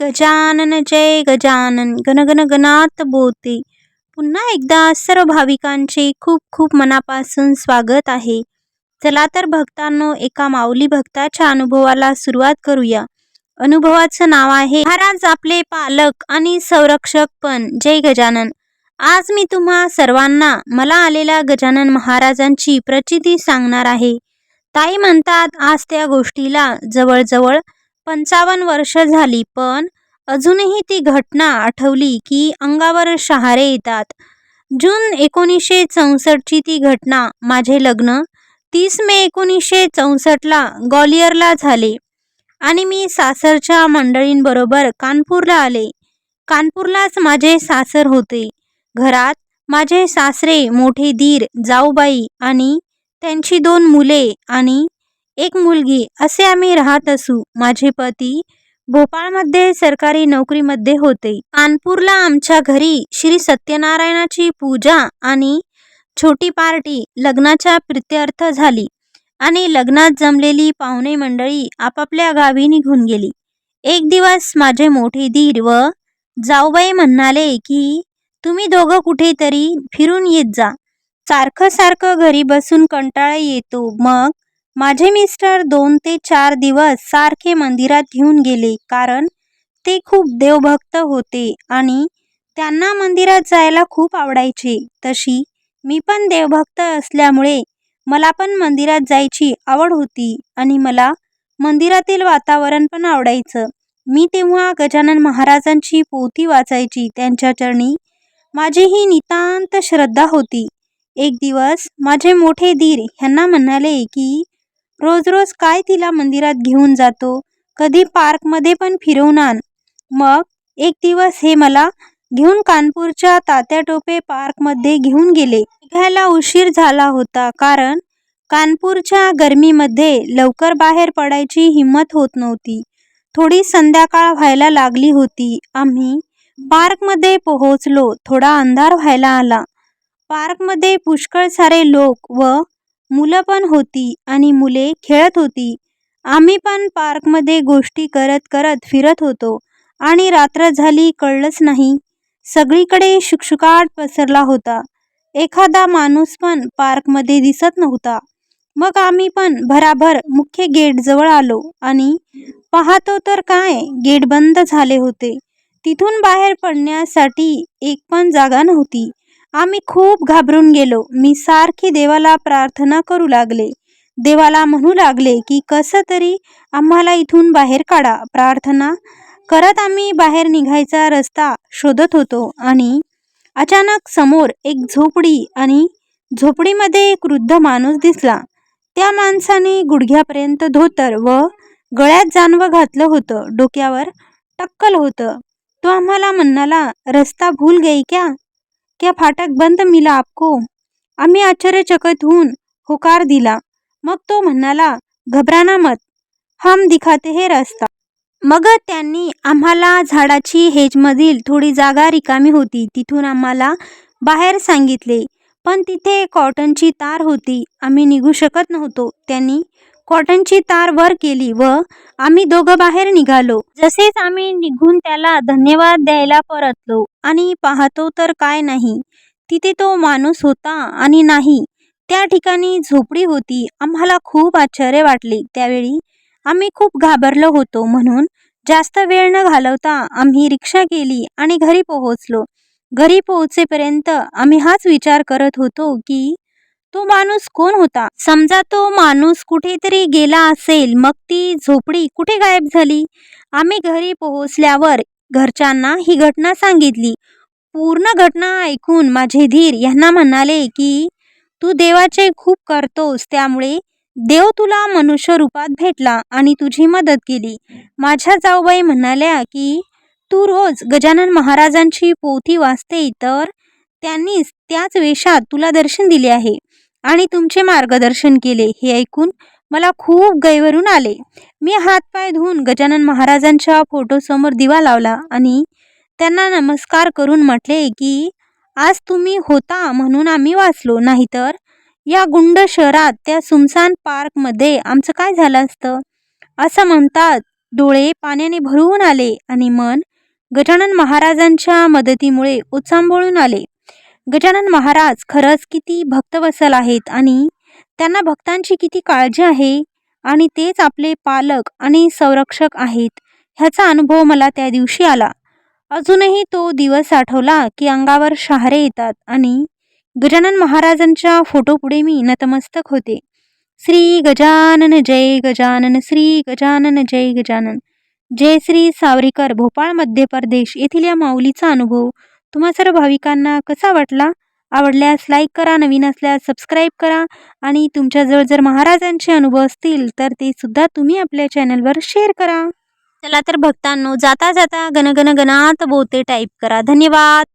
गजानन जय गजानन. गणगण गणात बोलते पुन्हा एकदा सर्व भाविकांचे खूप खूप मनापासून स्वागत आहे. चला तर भक्तांनो एका माऊली भक्ताच्या अनुभवाला सुरुवात करूया. अनुभवाचं नाव आहे महाराज आपले पालक आणि संरक्षक पण. जय गजानन. आज मी तुम्हा सर्वांना मला आलेल्या गजानन महाराजांची प्रचिती सांगणार आहे. ताई म्हणतात आज त्या गोष्टीला जवळजवळ पंचावन्न वर्ष झाली पण अजूनही ती घटना आठवली की अंगावर शहारे येतात. जून एकोणीसशे चौसष्टची ती घटना माझे लग्न तीस मे एकोणीसशे चौसष्टला ग्वालियरला झाले आणि मी सासरच्या मंडळींबरोबर कानपूरला आले. कानपूरलाच माझे सासर होते. घरात माझे सासरे मोठे दीर जाऊबाई आणि त्यांची दोन मुले आणि एक मुलगी असे आम्ही राहत असू. माझे पती भोपाळमध्ये सरकारी नोकरीमध्ये होते. कानपूरला आमच्या घरी श्री सत्यनारायणाची पूजा आणि छोटी पार्टी लग्नाच्या प्रित्यर्थ झाली आणि लग्नात जमलेली पाहुणे मंडळी आपापल्या गावी निघून गेली. एक दिवस माझे मोठे दीर व जाऊबाई म्हणाले की तुम्ही दोघं कुठेतरी फिरून येत जा. सारखं सारखं घरी बसून कंटाळा येतो. मग माझे मिस्टर दोन ते चार दिवस सारखे मंदिरात घेऊन गेले कारण ते खूप देवभक्त होते आणि त्यांना मंदिरात जायला खूप आवडायचे. तशी मी पण देवभक्त असल्यामुळे मला पण मंदिरात जायची आवड होती आणि मला मंदिरातील वातावरण पण आवडायचं. मी तेव्हा गजानन महाराजांची पोथी वाचायची त्यांच्या चरणी माझी ही नितांत श्रद्धा होती. एक दिवस माझे मोठे दीर ह्यांना म्हणाले की रोज रोज काय तिला मंदिरात घेऊन जातो? कधी पार्कमध्ये पण फिरवून आण मग एक दिवस हे मला घेऊन कानपूरच्या तात्या टोपे पार्कमध्ये घेऊन गेले. निघायला उशीर झाला होता कारण कानपूरच्या गरमीमध्ये लवकर बाहेर पडायची हिंमत होत नव्हती. थोडी संध्याकाळ व्हायला लागली होती. आम्ही पार्कमध्ये पोहोचलो. थोडा अंधार व्हायला आला. पार्कमध्ये पुष्कळ सारे लोक व मुलं पण होती आणि मुले खेळत होती. आम्ही पण पार्कमध्ये गोष्टी करत करत फिरत होतो आणि रात्र झाली कळलंच नाही. सगळीकडे शुकशुकाट पसरला होता. एखादा माणूस पण पार्कमध्ये दिसत नव्हता. मग आम्ही पण भराभर मुख्य गेटजवळ आलो आणि पाहतो तर काय गेट बंद झाले होते. तिथून बाहेर पडण्यासाठी एक पण जागा नव्हती. आम्ही खूप घाबरून गेलो. मी सारखी देवाला प्रार्थना करू लागले. देवाला म्हणू लागले की कसं तरी आम्हाला इथून बाहेर काढा. प्रार्थना करत आम्ही बाहेर निघायचा रस्ता शोधत होतो आणि अचानक समोर एक झोपडी आणि झोपडीमध्ये एक वृद्ध माणूस दिसला. त्या माणसाने गुडघ्यापर्यंत धोतर व गळ्यात जानवं घातलं होतं. डोक्यावर टक्कल होतं. तो आम्हाला म्हणाला रस्ता भूल गई क्या? क्या फाटक बंद मिला आपको? आम्ही आश्चर्यचकित होऊन होकार दिला. मग तो म्हणाला घबराना मत. हम दिखाते हे रस्ता. मग त्यांनी आम्हाला झाडाची हेजमधील थोडी जागा रिकामी होती. तिथून आम्हाला बाहेर सांगितले. पण तिथे कॉटनची तार होती. आम्ही निघू शकत नव्हतो. त्यांनी कॉटनची तार वर केली व आम्ही दोघं बाहेर निघालो. जसेच आम्ही निघून त्याला धन्यवाद द्यायला परतलो आणि पाहतो तर काय नाही. तिथे तो माणूस होता आणि नाही. त्या ठिकाणी झोपडी होती. आम्हाला खूप आश्चर्य वाटले. त्यावेळी आम्ही खूप घाबरलो होतो म्हणून जास्त वेळ न घालवता आम्ही रिक्षा केली आणि घरी पोहोचलो. घरी पोहोचेपर्यंत आम्ही हाच विचार करत होतो की तो माणूस कोण होता? समजा तो माणूस कुठेतरी गेला असेल मग ती झोपडी कुठे गायब झाली? आम्ही घरी पोहोचल्यावर घरच्यांना ही घटना सांगितली. पूर्ण घटना ऐकून माझे धीर यांना म्हणाले की तू देवाचे खूप करतोस त्यामुळे देव तुला मनुष्य रूपात भेटला आणि तुझी मदत केली माझ्या जाऊबाई म्हणाल्या की तू रोज गजानन महाराजांची पोथी वाचते तर त्यांनीच त्याच वेशात तुला दर्शन दिले आहे. आणि तुमचे मार्गदर्शन केले हे ऐकून मला खूप गैवरून आले. मी हातपाय धुवून गजानन महाराजांच्या फोटोसमोर दिवा लावला आणि त्यांना नमस्कार करून म्हटले की आज तुम्ही होता म्हणून आम्ही वाचलो नाहीतर या गुंड शहरात त्या सुमसान पार्कमध्ये आमचं काय झालं असतं? असं म्हणतात डोळे पाण्याने भरून आले आणि मन गजानन महाराजांच्या मदतीमुळे उचांबळून आले. गजानन महाराज खरंच किती भक्तवसल आहेत आणि त्यांना भक्तांची किती काळजी आहे आणि तेच आपले पालक आणि संरक्षक आहेत ह्याचा अनुभव मला त्या दिवशी आला. अजूनही तो दिवस आठवला की अंगावर शहारे येतात आणि गजानन महाराजांच्या फोटोपुढे मी नतमस्तक होते. श्री गजानन जय गजानन श्री गजानन जय गजानन. जय श्री सावरीकर भोपाळ मध्य प्रदेश येथील या माऊलीचा अनुभव तुम्हा सर्व भाविकांना कसा वाटला? आवडल्यास लाईक करा नवीन असल्यास सबस्क्राईब करा आणि तुमच्याजवळ जर महाराजांचे अनुभव असतील तर ते सुद्धा तुम्ही आपल्या चॅनलवर शेअर करा. चला तर भक्तांनो जाता जाता गणगण गणात बोते टाईप करा. धन्यवाद!